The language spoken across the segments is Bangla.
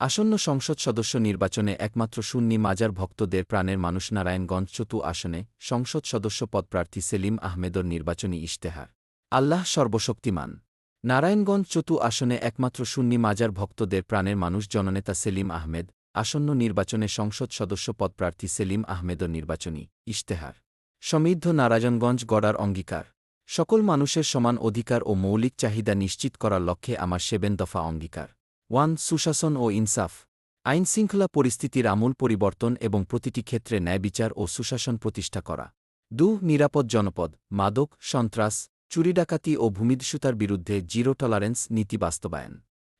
আসন্ন সংসদ সদস্য নির্বাচনে একমাত্র সুন্নি মাজার ভক্তদের প্রাণের মানুষ নারায়ণগঞ্জ চতু আসনে সংসদ সদস্য পদপ্রার্থী সেলিম আহমেদর নির্বাচনী ইশতেহার। আল্লাহ সর্বশক্তিমান। নারায়ণগঞ্জ চতু আসনে একমাত্র সুন্নি মাজার ভক্তদের প্রাণের মানুষ জননেতা সেলিম আহমেদ, আসন্ন নির্বাচনে সংসদ সদস্য পদপ্রার্থী সেলিম আহমেদর নির্বাচনী ইশতেহার। সমৃদ্ধ নারায়ণগঞ্জ গড়ার অঙ্গীকার। সকল মানুষের সমান অধিকার ও মৌলিক চাহিদা নিশ্চিত করার লক্ষ্যে আমার সেবেন দফা অঙ্গীকার। ওয়ান সুশাসন ও ইনসাফ। আইনশৃঙ্খলা পরিস্থিতির আমূল পরিবর্তন এবং প্রতিটি ক্ষেত্রে ন্যায়বিচার ও সুশাসন প্রতিষ্ঠা করা। দু, নিরাপদ জনপদ, মাদক, সন্ত্রাস চুরিডাকাতি ও ভূমিদস্যুতার বিরুদ্ধে জিরো টলারেন্স নীতি বাস্তবায়ন।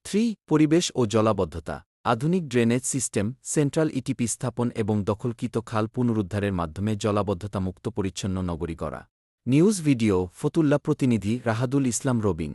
থ্রি, পরিবেশ ও জলাবদ্ধতা, আধুনিক ড্রেনেজ সিস্টেম, সেন্ট্রাল ইটিপি স্থাপন এবং দখলকৃত খাল পুনরুদ্ধারের মাধ্যমে জলাবদ্ধতা মুক্ত পরিচ্ছন্ন নগরী করা নিউজ ভিডিও, ফতুল্লা প্রতিনিধি রাহাদুল ইসলাম রবিন।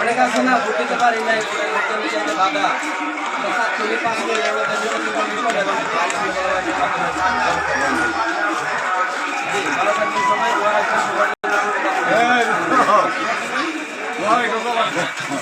অনেক আছে না ভোট দিতে পারি নাই ভোটের ভোটের বিষয়ে বাধা চল্লিশ পাঁচ ওয়ালাইকুম আসসালাম